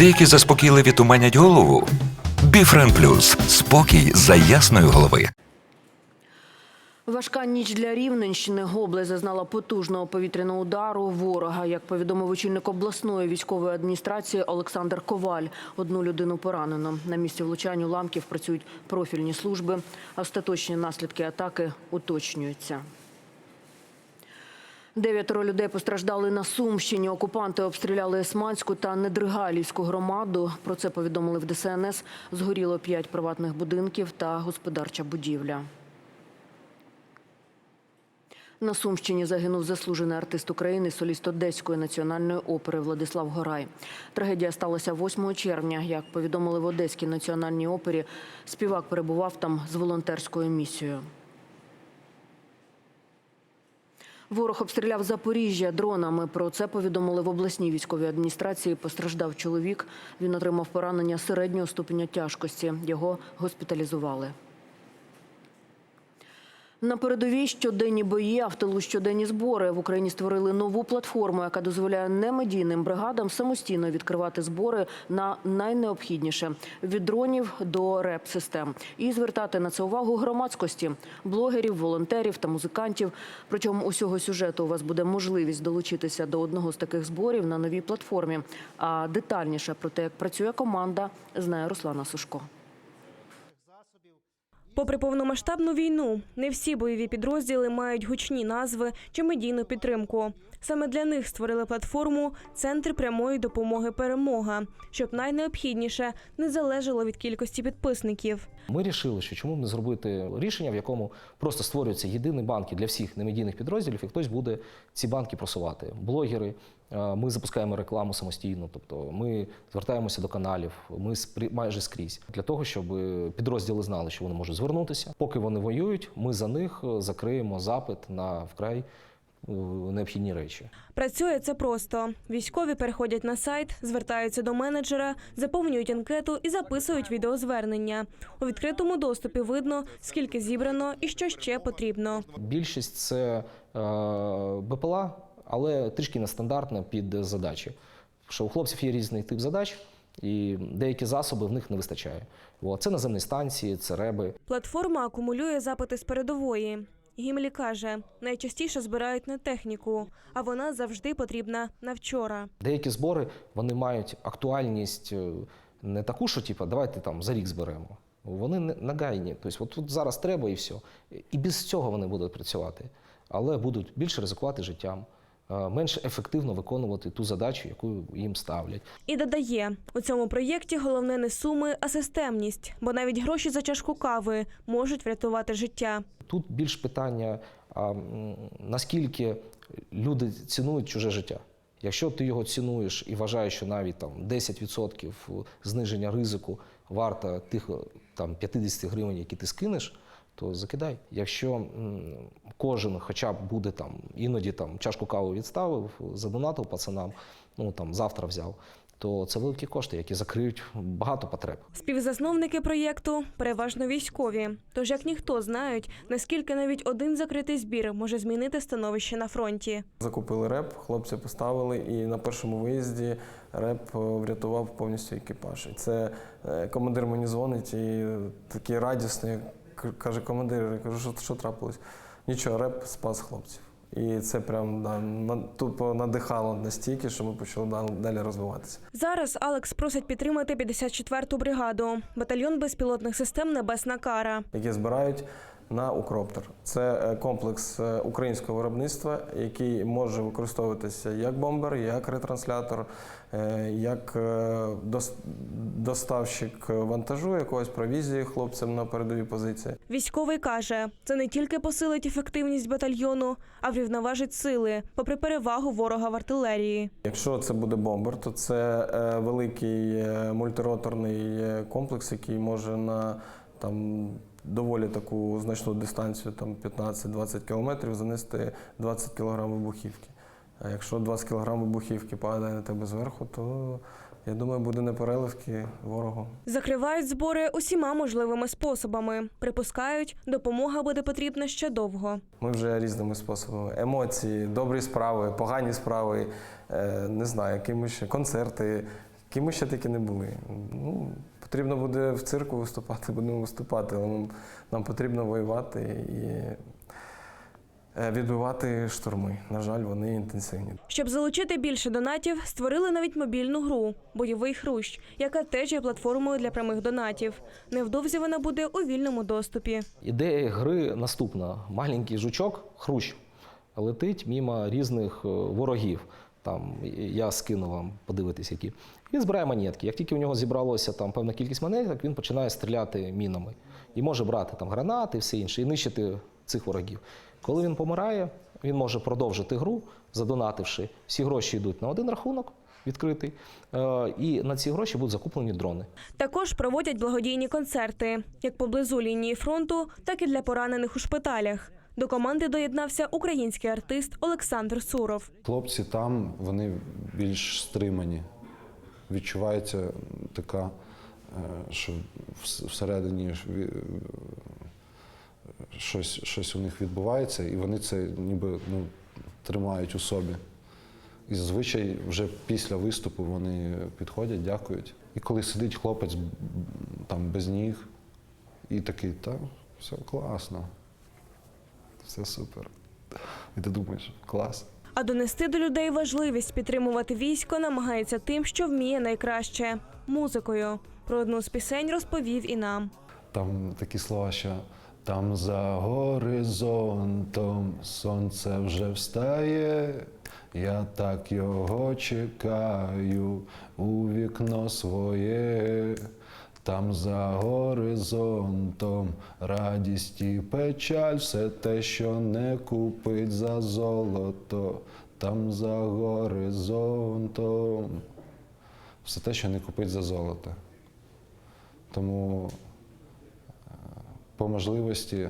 Деякі заспокійливі туманять голову. Біфрен Плюс спокій за ясної голови. Важка ніч для Рівненщини. Гобле зазнала потужного повітряного удару ворога. Як повідомив очільник обласної військової адміністрації Олександр Коваль, одну людину поранено. На місці влучань уламків працюють профільні служби. Остаточні наслідки атаки уточнюються. Дев'ятеро людей постраждали на Сумщині. Окупанти обстріляли Есманську та Недригалівську громаду. Про це повідомили в ДСНС. Згоріло п'ять приватних будинків та господарча будівля. На Сумщині загинув заслужений артист України, соліст Одеської національної опери Владислав Горай. Трагедія сталася 8 червня. Як повідомили в Одеській національній опері, співак перебував там з волонтерською місією. Ворог обстріляв Запоріжжя дронами. Про це повідомили в обласній військовій адміністрації. Постраждав чоловік. Він отримав поранення середнього ступеня тяжкості. Його госпіталізували. На передовій щоденні бої, а в тилу щоденні збори. В Україні створили нову платформу, яка дозволяє немедійним бригадам самостійно відкривати збори на найнеобхідніше від дронів до реп-систем і звертати на це увагу громадськості, блогерів, волонтерів та музикантів. Причому усього сюжету у вас буде можливість долучитися до одного з таких зборів на новій платформі. А детальніше про те, як працює команда, знає Руслана Сушко. Попри повномасштабну війну, не всі бойові підрозділи мають гучні назви чи медійну підтримку. Саме для них створили платформу Центр прямої допомоги Перемога, щоб найнеобхідніше не залежало від кількості підписників. Ми вирішили, що чому б не зробити рішення, в якому просто створюються єдині банки для всіх немедійних підрозділів, і хтось буде ці банки просувати. Блогери, е, ми запускаємо рекламу самостійно, тобто ми звертаємося до каналів, ми спрі- майже скрізь для того, щоб підрозділи знали, що вони можуть звернутися. Поки вони воюють, ми за них е, закриємо запит на вкрай необхідні речі. Працює це просто. Військові переходять на сайт, звертаються до менеджера, заповнюють анкету і записують відеозвернення. У відкритому доступі видно, скільки зібрано і що ще потрібно. Більшість це е, БПЛА, але трішки нестандартна під задачі. Що у хлопців є різний тип задач, і деякі засоби в них не вистачає. Це наземні станції, це реби. Платформа акумулює запити з передової. Гімлі каже, найчастіше збирають не техніку, а вона завжди потрібна на вчора. Деякі збори вони мають актуальність е, не таку, що типу, давайте там за рік зберемо. Вони нагайні. Тобто, от тут зараз треба і все. І без цього вони будуть працювати, але будуть більше ризикувати життям, менш ефективно виконувати ту задачу, яку їм ставлять. І додає, у цьому проєкті головне не суми, а системність, бо навіть гроші за чашку кави можуть врятувати життя. Тут більш питання, а, наскільки люди цінують чуже життя. Якщо ти його цінуєш і вважаєш, що навіть там 10% зниження ризику варта тих там 50 гривень, які ти скинеш, то закидай. Якщо кожен хоча б буде там іноді там чашку кави відставив, задонатив пацанам, ну там завтра взяв, то це великі кошти, які закриють багато потреб. Співзасновники проєкту переважно військові. Тож як ніхто знають, наскільки навіть один закритий збір може змінити становище на фронті. Закупили реп, хлопці поставили, і на першому виїзді реп е, врятував повністю екіпаж. І це е, командир мені дзвонить і такий радісний. Каже, командир, я кажу, що, що трапилось? Нічого, реп спас хлопців. І це прям да, на- тупо надихало настільки, що ми почали далі розвиватися. Зараз Алекс просить підтримати 54-ту бригаду, батальйон безпілотних систем Небесна кара. які збирають на Укроптер. Це е, комплекс е, українського виробництва, який може використовуватися як бомбер, як ретранслятор, е, як доставщик вантажу, якогось провізії хлопцям на передові позиції. Військовий каже, це не тільки посилить ефективність батальйону, а врівноважить сили, попри перевагу ворога в артилерії. Якщо це буде бомбер, то це великий мультироторний комплекс, який може на там. Доволі таку значну дистанцію, там 15-20 кілометрів, занести 20 кілограм вибухівки. А якщо 20 кілограм вибухівки падає на тебе зверху, то я думаю, буде непереливки ворогу. Закривають збори усіма можливими способами. Припускають, допомога буде потрібна ще довго. Ми вже різними способами. Емоції, добрі справи, погані справи, е, не знаю, якимось ще концерти, Ким ми ще таки не були. Ну, потрібно буде в цирку виступати, будемо виступати, але нам, потрібно воювати і е, відбивати штурми. На жаль, вони інтенсивні. Щоб залучити більше донатів, створили навіть мобільну гру Бойовий хрущ, яка теж є платформою для прямих донатів. Невдовзі вона буде у вільному доступі. Ідея гри наступна: маленький жучок, хрущ, летить мимо різних е, ворогів. Там я скину вам подивитись, які. Він збирає монетки. Як тільки у нього зібралося там певна кількість монеток, він починає стріляти мінами і може брати там гранати, все інше, і нищити цих ворогів. Коли він помирає, він може продовжити гру, задонативши. Всі гроші йдуть на один рахунок відкритий, е, і на ці гроші будуть закуплені дрони. Також проводять благодійні концерти як поблизу лінії фронту, так і для поранених у шпиталях. До команди доєднався український артист Олександр Суров. Хлопці там вони більш стримані. Відчувається така, е, що всередині щось, щось у них відбувається, і вони це ніби ну, тримають у собі. І зазвичай вже після виступу вони підходять, дякують. І коли сидить хлопець там без ніг, і такий, та все класно, все супер. І ти думаєш, клас. А донести до людей важливість підтримувати військо намагається тим, що вміє найкраще музикою. Про одну з пісень розповів і нам. Там такі слова, що там за горизонтом сонце вже встає. Я так його чекаю у вікно своє. Там за горизонтом радість і печаль, все те, що не купить за золото. Там за горизонтом, все те, що не купить за золото. Тому е, по можливості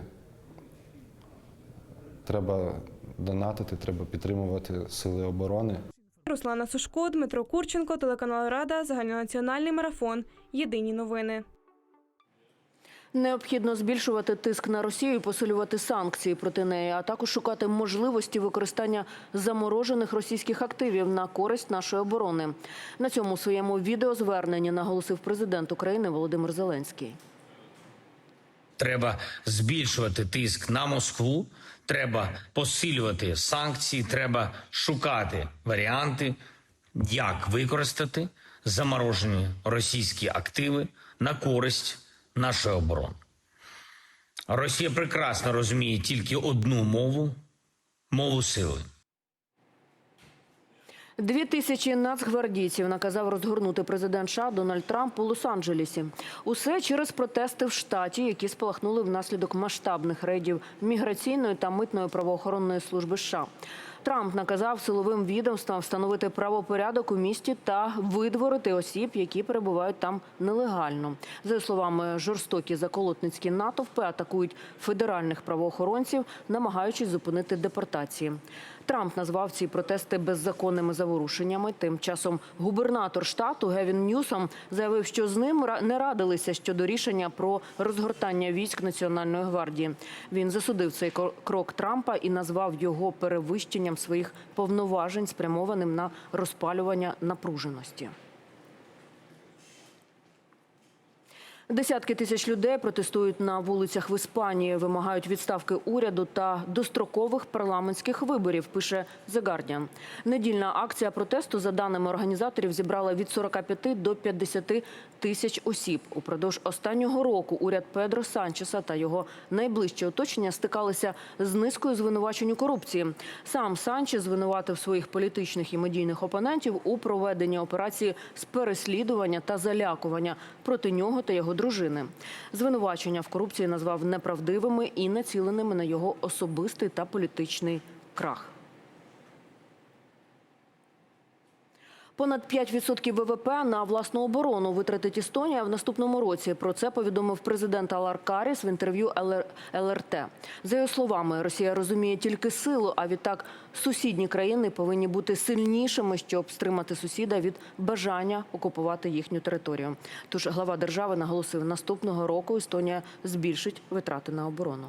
треба донатити, треба підтримувати сили оборони. Руслана Сушко, Дмитро Курченко, телеканал Рада, загальнонаціональний марафон. Єдині новини. Необхідно збільшувати тиск на Росію, і посилювати санкції проти неї, а також шукати можливості використання заморожених російських активів на користь нашої оборони. На цьому своєму відеозверненні наголосив президент України Володимир Зеленський. Треба збільшувати тиск на Москву, треба посилювати санкції, треба шукати варіанти, як використати заморожені російські активи на користь нашої оборони. Росія прекрасно розуміє тільки одну мову мову сили. Дві тисячі нацгвардійців наказав розгорнути президент США Дональд Трамп у Лос-Анджелесі. Усе через протести в штаті, які спалахнули внаслідок масштабних рейдів міграційної та митної правоохоронної служби США. Трамп наказав силовим відомствам встановити правопорядок у місті та видворити осіб, які перебувають там нелегально. За словами, жорстокі заколотницькі натовпи атакують федеральних правоохоронців, намагаючись зупинити депортації. Трамп назвав ці протести беззаконними заворушеннями. Тим часом губернатор штату Гевін Ньюсом заявив, що з ним не радилися щодо рішення про розгортання військ Національної гвардії. Він засудив цей крок Трампа і назвав його перевищенням своїх повноважень, спрямованим на розпалювання напруженості. Десятки тисяч людей протестують на вулицях в Іспанії, вимагають відставки уряду та дострокових парламентських виборів. Пише The Guardian. Недільна акція протесту, за даними організаторів, зібрала від 45 до 50 тисяч осіб. Упродовж останнього року уряд Педро Санчеса та його найближче оточення стикалися з низкою звинувачень у корупції. Сам Санчес звинуватив своїх політичних і медійних опонентів у проведенні операції з переслідування та залякування проти нього та його дружини. Звинувачення в корупції назвав неправдивими і націленими на його особистий та політичний крах. Понад 5% ВВП на власну оборону витратить Естонія в наступному році. Про це повідомив президент Алар Каріс в інтерв'ю ЛР- ЛРТ. За його словами, Росія розуміє тільки силу, а відтак сусідні країни повинні бути сильнішими, щоб стримати сусіда від бажання окупувати їхню територію. Тож глава держави наголосив, наступного року Естонія збільшить витрати на оборону.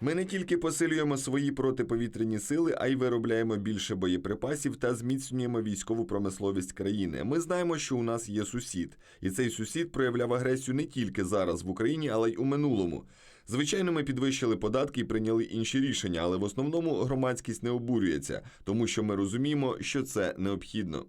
Ми не тільки посилюємо свої протиповітряні сили, а й виробляємо більше боєприпасів та зміцнюємо військову промисловість країни. Ми знаємо, що у нас є сусід, і цей сусід проявляв агресію не тільки зараз в Україні, але й у минулому. Звичайно, ми підвищили податки і прийняли інші рішення, але в основному громадськість не обурюється, тому що ми розуміємо, що це необхідно.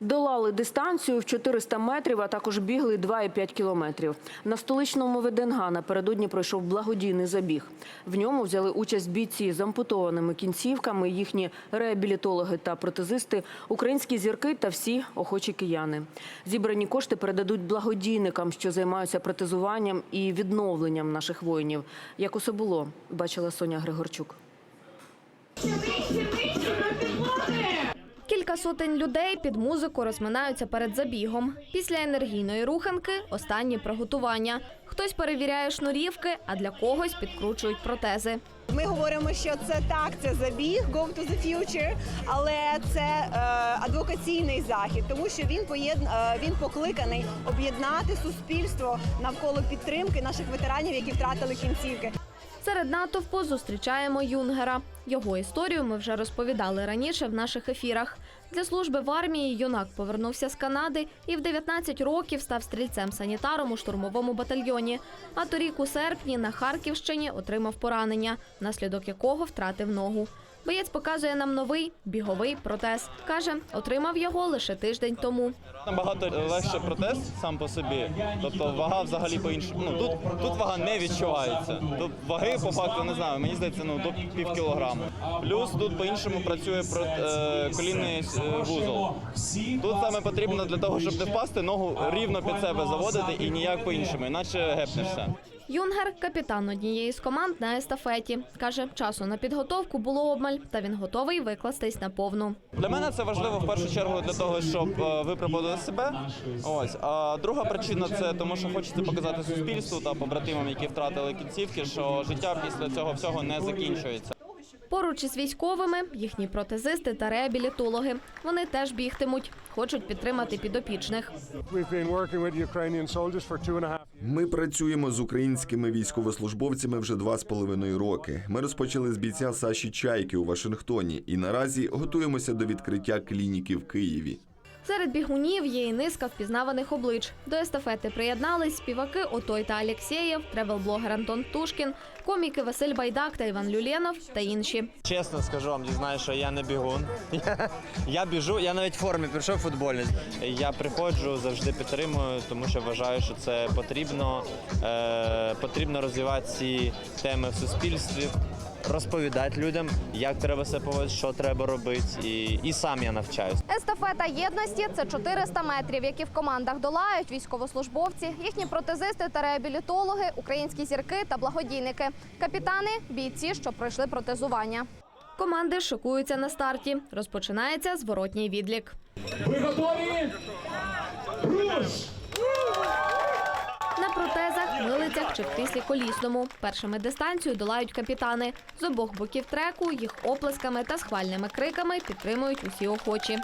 Долали дистанцію в 400 метрів, а також бігли 2,5 кілометрів. На столичному ВДНГ напередодні пройшов благодійний забіг. В ньому взяли участь бійці з ампутованими кінцівками, їхні реабілітологи та протезисти, українські зірки та всі охочі кияни. Зібрані кошти передадуть благодійникам, що займаються протезуванням і відновленням наших воїнів. Як усе було, бачила Соня Григорчук. Кілька сотень людей під музику розминаються перед забігом. Після енергійної руханки останні приготування. Хтось перевіряє шнурівки, а для когось підкручують протези. Ми говоримо, що це так, це забіг Go to the Future, але це е, адвокаційний захід, тому що він поєд... е, він покликаний об'єднати суспільство навколо підтримки наших ветеранів, які втратили кінцівки. Серед натовпу зустрічаємо Юнгера. Його історію ми вже розповідали раніше в наших ефірах. Для служби в армії юнак повернувся з Канади і в 19 років став стрільцем-санітаром у штурмовому батальйоні. А торік у серпні на Харківщині отримав поранення, наслідок якого втратив ногу. Боєць показує нам новий біговий протез. Каже, отримав його лише тиждень тому. Набагато легше протез сам по собі. Тобто вага взагалі по іншому. Ну тут, тут вага не відчувається. Тут ваги по факту не знаю. Мені здається, ну до пів кілограму. Плюс тут по-іншому працює про е, колінний е, вузол. Тут саме потрібно для того, щоб не впасти, ногу рівно під себе заводити і ніяк по-іншому, іначе гепнешся. Юнгер капітан однієї з команд на естафеті. Каже, часу на підготовку було обмаль, та він готовий викластись на повну. Для мене це важливо в першу чергу для того, щоб випробували випробувати себе. Ось а друга причина це тому, що хочеться показати суспільству та побратимам, які втратили кінцівки, що життя після цього всього не закінчується. Поруч із військовими їхні протезисти та реабілітологи. Вони теж бігтимуть, хочуть підтримати підопічних. Ми працюємо з українськими військовослужбовцями вже два з половиною роки. Ми розпочали з бійця Саші Чайки у Вашингтоні і наразі готуємося до відкриття клініки в Києві. Серед бігунів є і низка впізнаваних облич. До естафети приєднались співаки Отой та Алєксєєв, тревел-блогер Антон Птушкін, коміки Василь Байдак та Іван Люленов та інші. Чесно скажу вам, дізнаю, що я не бігун. Я, я біжу, я навіть в формі прийшов футбольний. Я приходжу, завжди підтримую, тому що вважаю, що це потрібно. Е, потрібно розвивати ці теми в суспільстві, розповідати людям, як треба себе поводити, що треба робити. І, і сам я навчаюсь. Естафета єдності це 400 метрів, які в командах долають військовослужбовці, їхні протезисти та реабілітологи, українські зірки та благодійники, капітани, бійці, що пройшли протезування. Команди шокуються на старті. Розпочинається зворотній відлік. Ви готові? Руш! На протезах, милицях чи в кріслі колісному. Першими дистанцію долають капітани. З обох боків треку їх оплесками та схвальними криками підтримують усі охочі.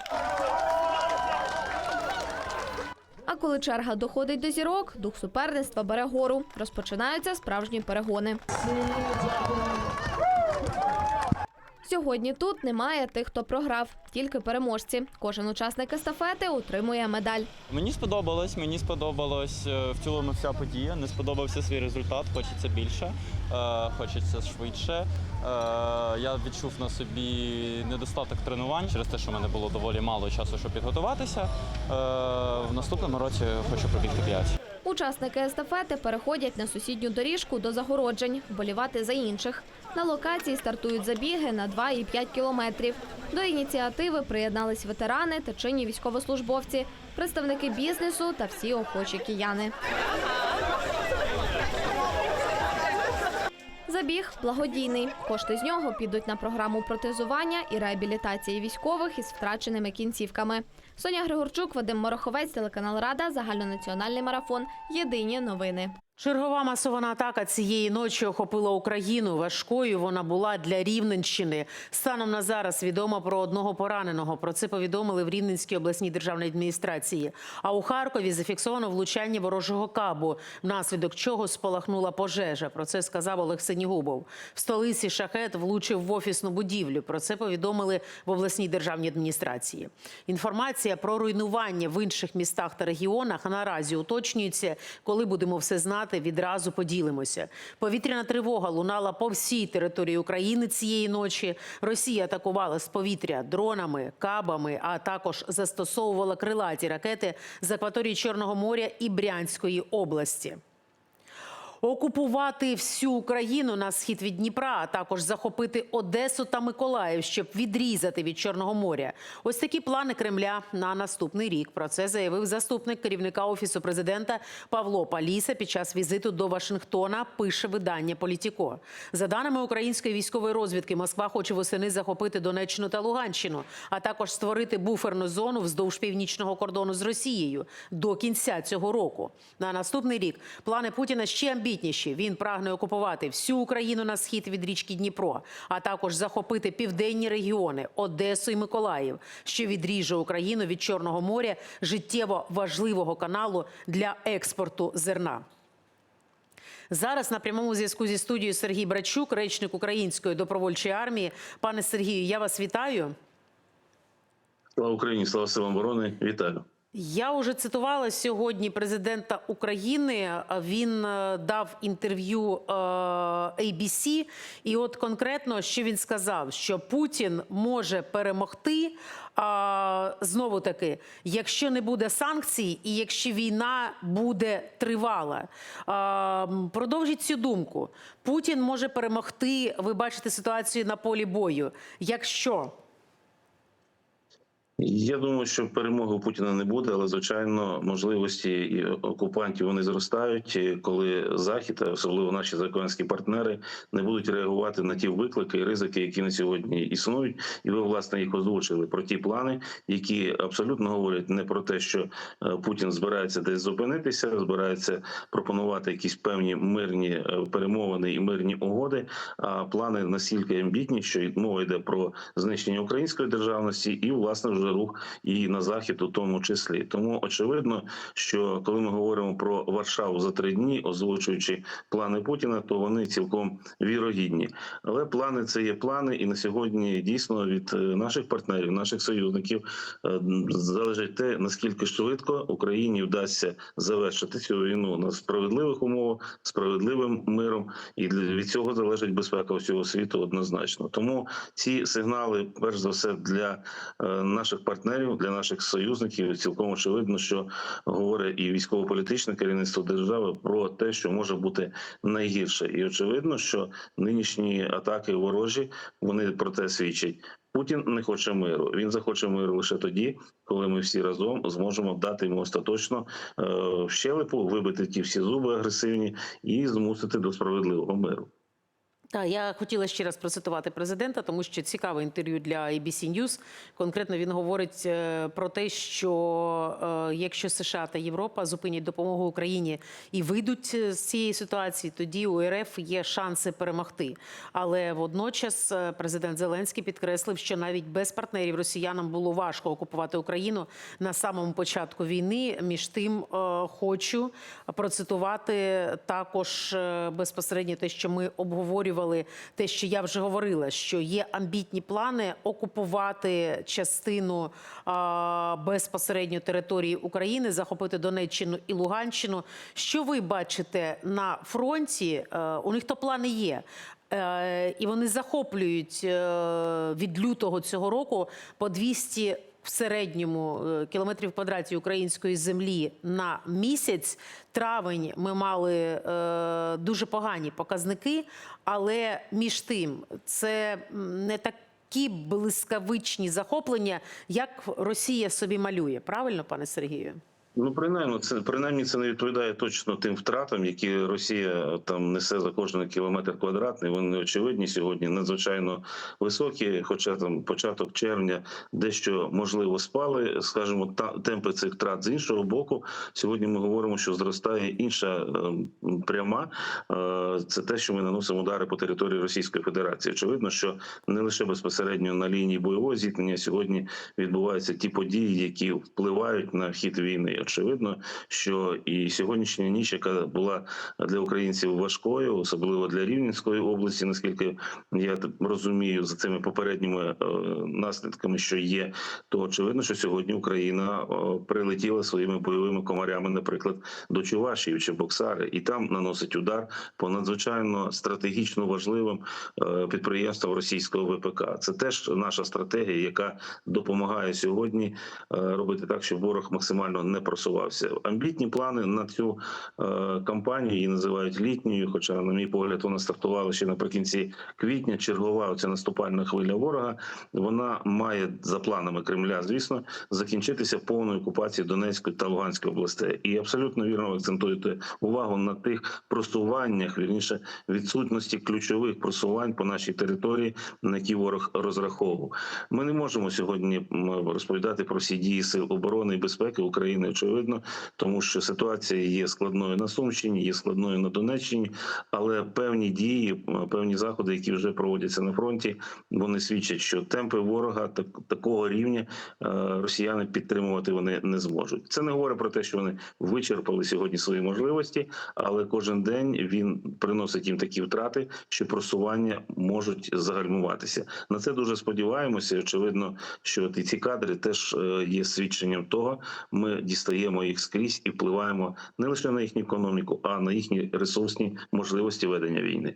А коли черга доходить до зірок, дух суперництва бере гору. Розпочинаються справжні перегони. Сьогодні тут немає тих, хто програв, тільки переможці. Кожен учасник естафети отримує медаль. Мені сподобалось, мені сподобалось е, в цілому вся подія. Не сподобався свій результат, хочеться більше, е, хочеться швидше. Е, я відчув на собі недостаток тренувань через те, що в мене було доволі мало часу, щоб підготуватися. В наступному році хочу пробігти 5. Учасники естафети переходять на сусідню доріжку до загороджень, вболівати за інших. На локації стартують забіги на 2,5 кілометрів. До ініціативи приєднались ветерани та чинні військовослужбовці, представники бізнесу та всі охочі кияни. Забіг благодійний. Кошти з нього підуть на програму протезування і реабілітації військових із втраченими кінцівками. Соня Григорчук, Вадим Мороховець, телеканал Рада, загальнонаціональний марафон. Єдині новини. Чергова масована атака цієї ночі охопила Україну. Важкою вона була для Рівненщини. Станом на зараз відомо про одного пораненого. Про це повідомили в Рівненській обласній державній адміністрації. А у Харкові зафіксовано влучання ворожого кабу, внаслідок чого спалахнула пожежа. Про це сказав Олег Сенігубов. В столиці шахет влучив в офісну будівлю. Про це повідомили в обласній державній адміністрації. Інформація про руйнування в інших містах та регіонах наразі уточнюється. Коли будемо все знати, відразу поділимося. Повітряна тривога лунала по всій території України цієї ночі. Росія атакувала з повітря дронами, кабами, а також застосовувала крилаті ракети з акваторії Чорного моря і Брянської області. Окупувати всю Україну на схід від Дніпра, а також захопити Одесу та Миколаїв, щоб відрізати від Чорного моря. Ось такі плани Кремля на наступний рік. Про це заявив заступник керівника офісу президента Павло Паліса під час візиту до Вашингтона. Пише видання Політіко. За даними української військової розвідки, Москва хоче восени захопити Донеччину та Луганщину, а також створити буферну зону вздовж північного кордону з Росією до кінця цього року. На наступний рік плани Путіна ще амбітніші. Він прагне окупувати всю Україну на схід від річки Дніпро, а також захопити південні регіони Одесу і Миколаїв, що відріже Україну від Чорного моря життєво важливого каналу для експорту зерна. Зараз на прямому зв'язку зі студією Сергій Брачук, речник української добровольчої армії. Пане Сергію, я вас вітаю. Слава Україні, слава силам оборони. Вітаю. Я вже цитувала сьогодні президента України. Він е, дав інтерв'ю е, ABC, і от конкретно що він сказав, що Путін може перемогти. Знову таки, якщо не буде санкцій, і якщо війна буде тривала, продовжіть цю думку. Путін може перемогти. Ви бачите ситуацію на полі бою. Якщо Я думаю, що перемоги у Путіна не буде, але звичайно можливості і окупантів вони зростають, коли захід, особливо наші законські партнери, не будуть реагувати на ті виклики і ризики, які на сьогодні існують, і ви власне їх озвучили про ті плани, які абсолютно говорять не про те, що е, Путін збирається десь зупинитися, збирається пропонувати якісь певні мирні е, перемовини і мирні угоди. А плани настільки амбітні, що мова йде про знищення української державності і власне вже рух і на захід, у тому числі. Тому очевидно, що коли ми говоримо про Варшаву за три дні, озвучуючи плани Путіна, то вони цілком вірогідні. Але плани це є плани, і на сьогодні дійсно від е, наших партнерів, наших союзників е, залежить те, наскільки швидко Україні вдасться завершити цю війну на справедливих умовах, справедливим миром, і від цього залежить безпека всього світу однозначно. Тому ці сигнали, перш за все, для е, наших партнерів, для наших союзників, цілком очевидно, що говорить і військово-політичне керівництво держави про те, що може бути найгірше, і очевидно, що нинішні атаки ворожі вони про те свідчать. Путін не хоче миру. Він захоче миру лише тоді, коли ми всі разом зможемо дати йому остаточно е, щелепу, вибити ті всі зуби агресивні і змусити до справедливого миру. Так, я хотіла ще раз процитувати президента, тому що цікаве інтерв'ю для ABC News. Конкретно він говорить е, про те, що е, якщо США та Європа зупинять допомогу Україні і вийдуть е, з цієї ситуації, тоді у РФ є шанси перемогти. Але водночас президент Зеленський підкреслив, що навіть без партнерів росіянам було важко окупувати Україну на самому початку війни. Між тим хочу процитувати також безпосередньо те, що ми обговорювали, те, що я вже говорила, що є амбітні плани окупувати частину а, безпосередньо території України, захопити Донеччину і Луганщину. Що ви бачите на фронті? Е, У них то плани є. Е, І вони захоплюють е, від лютого цього року по 200 в середньому е, кілометрів квадратів української землі на місяць. Травень ми мали е, дуже погані показники, але між тим це не такі блискавичні захоплення, як Росія собі малює. Правильно, пане Сергію? Ну, принаймні, це принаймні це не відповідає точно тим втратам, які Росія там несе за кожен кілометр квадратний. Вони очевидні сьогодні, надзвичайно високі. Хоча там початок червня дещо можливо спали, скажімо, темпи цих втрат з іншого боку. Сьогодні ми говоримо, що зростає інша е, пряма. Е, це те, що ми наносимо удари по території Російської Федерації. Очевидно, що не лише безпосередньо на лінії бойового зіткнення сьогодні відбуваються ті події, які впливають на хід війни. Очевидно, що і сьогоднішня ніч, яка була для українців важкою, особливо для Рівненської області, наскільки я розумію, за цими попередніми е, наслідками, що є, то очевидно, що сьогодні Україна е, прилетіла своїми бойовими комарями, наприклад, до Чувашії чи Боксари, і там наносить удар по надзвичайно стратегічно важливим е, підприємствам російського ВПК. Це теж наша стратегія, яка допомагає сьогодні робити так, щоб ворог максимально не просувався. Амбітні плани на цю е, кампанію її називають літньою. Хоча, на мій погляд, вона стартувала ще наприкінці квітня. Чергова оця наступальна хвиля ворога. Вона має за планами Кремля, звісно, закінчитися повною окупацією Донецької та Луганської областей. І абсолютно вірно акцентуєте увагу на тих просуваннях, вірніше відсутності ключових просувань по нашій території, на які ворог розраховував. Ми не можемо сьогодні розповідати про всі дії сил оборони і безпеки України. Очевидно, тому що ситуація є складною на Сумщині, є складною на Донеччині, але певні дії, певні заходи, які вже проводяться на фронті, вони свідчать, що темпи ворога так, такого рівня е, росіяни підтримувати вони не зможуть. Це не говорить про те, що вони вичерпали сьогодні свої можливості, але кожен день він приносить їм такі втрати, що просування можуть загальмуватися. На це дуже сподіваємося. Очевидно, що і ці кадри теж е, є свідченням того. Ми дістаємо їх скрізь і впливаємо не лише на їхню економіку, а на їхні ресурсні можливості ведення війни.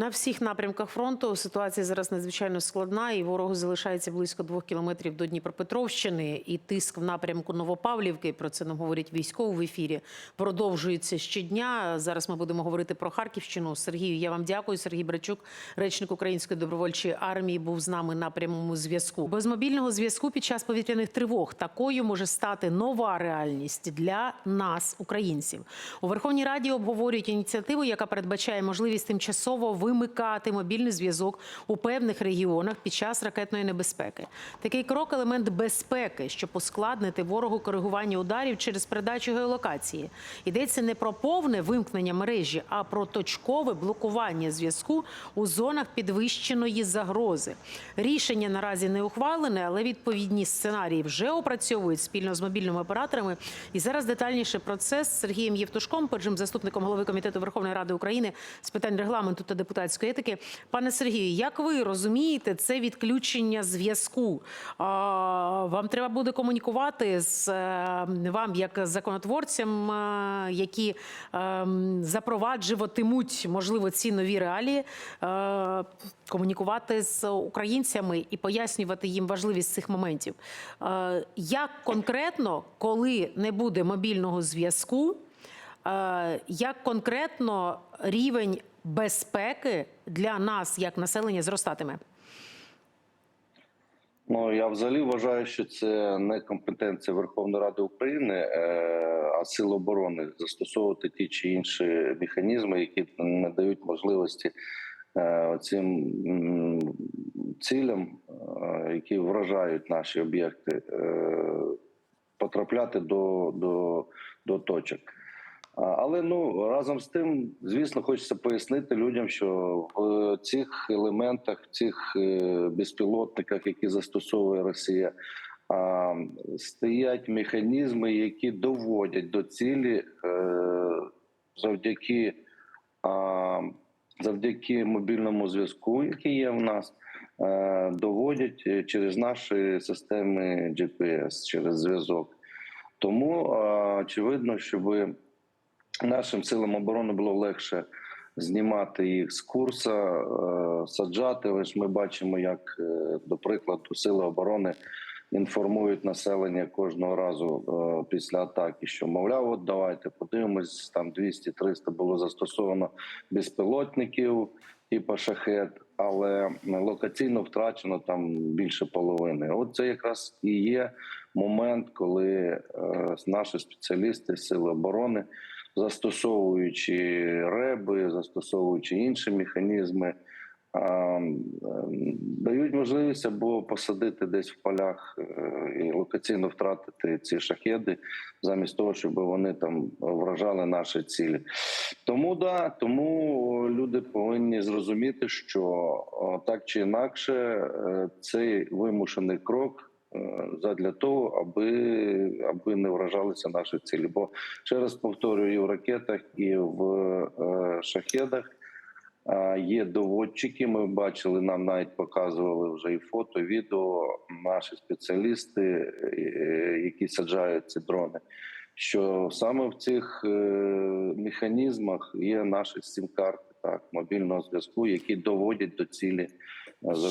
На всіх напрямках фронту ситуація зараз надзвичайно складна, і ворогу залишається близько двох кілометрів до Дніпропетровщини. І тиск в напрямку Новопавлівки. Про це нам говорить військово в ефірі. Продовжується щодня. Зараз ми будемо говорити про Харківщину. Сергію, я вам дякую. Сергій Брачук, речник Української добровольчої армії, був з нами на прямому зв'язку. Без мобільного зв'язку під час повітряних тривог такою може стати нова реальність для нас, українців. У Верховній Раді обговорюють ініціативу, яка передбачає можливість тимчасово вимикати мобільний зв'язок у певних регіонах під час ракетної небезпеки. Такий крок елемент безпеки, щоб ускладнити ворогу коригування ударів через передачу геолокації. Йдеться не про повне вимкнення мережі, а про точкове блокування зв'язку у зонах підвищеної загрози. Рішення наразі не ухвалене, але відповідні сценарії вже опрацьовують спільно з мобільними операторами. І зараз детальніше про це з Сергієм Євтушком, першим заступником голови комітету Верховної Ради України з питань регламенту та депутатської етики. Пане Сергію, як ви розумієте це відключення зв'язку? Вам треба буде комунікувати з е, вам як законотворцям, е, які е, запроваджуватимуть можливо ці нові реалії, комунікувати з українцями і пояснювати їм важливість цих моментів. Як конкретно, коли не буде мобільного зв'язку? Як конкретно рівень безпеки для нас як населення зростатиме? Ну я взагалі вважаю, що це не компетенція Верховної Ради України, е, а сил оборони застосовувати ті чи інші механізми, які не дають можливості е, цим цілям, е, які вражають наші об'єкти, потрапляти до, до, до точок. Але ну разом з тим, звісно, хочеться пояснити людям, що в цих елементах, в цих е, безпілотниках, які застосовує Росія, стоять механізми, які доводять до цілі е, завдяки, завдяки мобільному зв'язку, який є в нас. е, Доводять через наші системи GPS, через зв'язок. Тому очевидно, щоб нашим силам оборони було легше знімати їх з курсу, е, саджати. Ось ми бачимо, як, е, до прикладу, сили оборони інформують населення кожного разу е, після атаки, що мовляв, от давайте подивимось, там 200-300 було застосовано безпілотників, типу шахет. але локаційно втрачено там більше половини. От це якраз і є момент, коли наші спеціалісти Сили оборони, застосовуючи реби, застосовуючи інші механізми, дають можливість або посадити десь в полях е, і локаційно втратити ці шахеди, замість того, щоб вони там вражали наші цілі. Тому да, тому люди повинні зрозуміти, що так чи інакше е, цей вимушений крок е, задля того, аби, аби не вражалися наші цілі. Бо ще раз повторюю, і в ракетах, і в е, шахедах. Є доводчики. Ми бачили, нам навіть показували вже і фото, відео. Наші спеціалісти, е, які саджають ці дрони. Що саме в цих е, механізмах є наші сім-карти, так мобільного зв'язку, які доводять до цілі е,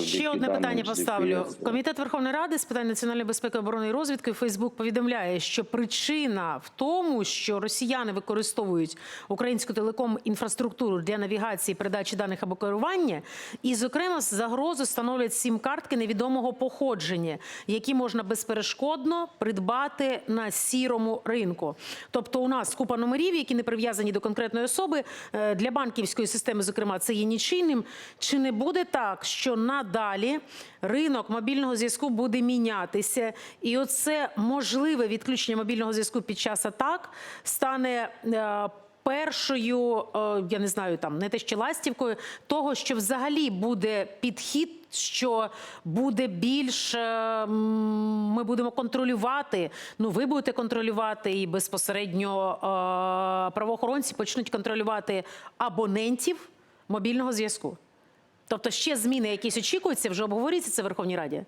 Ще одне питання поставлю. Комітет Верховної Ради з питань національної безпеки, оборони і розвідки Фейсбук повідомляє, що причина в тому, що росіяни використовують українську телеком інфраструктуру для навігації, передачі даних або керування, і, зокрема, загрозу становлять сім-картки невідомого походження, які можна безперешкодно придбати на сірому ринку. Тобто, у нас купа номерів, які не прив'язані до конкретної особи Е, для банківської системи, зокрема, це є нічийним. Чи не буде так, що надалі ринок мобільного зв'язку буде мінятися, і оце можливе відключення мобільного зв'язку під час атак стане. е, Першою, е, я не знаю, там не те ще ластівкою, того, що взагалі буде підхід, що буде більш е, ми будемо контролювати. Ну, ви будете контролювати, і безпосередньо правоохоронці почнуть контролювати абонентів мобільного зв'язку. Тобто ще зміни якісь очікуються, вже обговорюється це в Верховній Раді.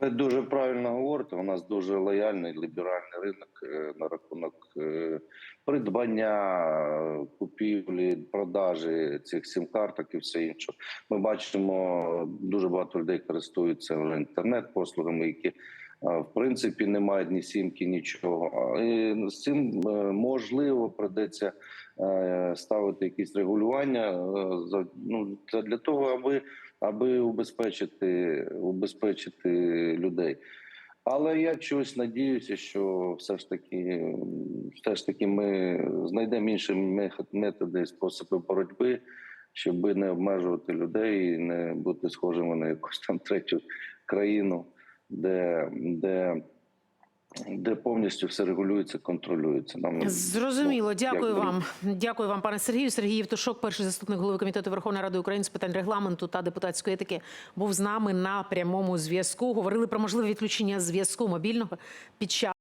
Ви дуже правильно говорите. У нас дуже лояльний ліберальний ринок е, на рахунок е, придбання, купівлі, продажі цих сім-карток і все інше. Ми бачимо, дуже багато людей користуються вже інтернет-послугами, які е, в принципі не мають ні сімки, нічого. І з цим можливо придеться ставити якісь регулювання е, ну, для того, аби аби убезпечити, убезпечити людей. Але я чогось надіюся, що все ж таки, все ж таки, ми знайдемо інші методи способи боротьби, щоб не обмежувати людей і не бути схожими на якусь там третю країну, де, де, де повністю все регулюється, контролюється. Нам Зрозуміло, ну, дякую як вам. Дякую вам, пане Сергію. Сергій Євтушок, перший заступник голови комітету Верховної Ради України з питань регламенту та депутатської етики, був з нами на прямому зв'язку. Говорили про можливе відключення зв'язку мобільного під час.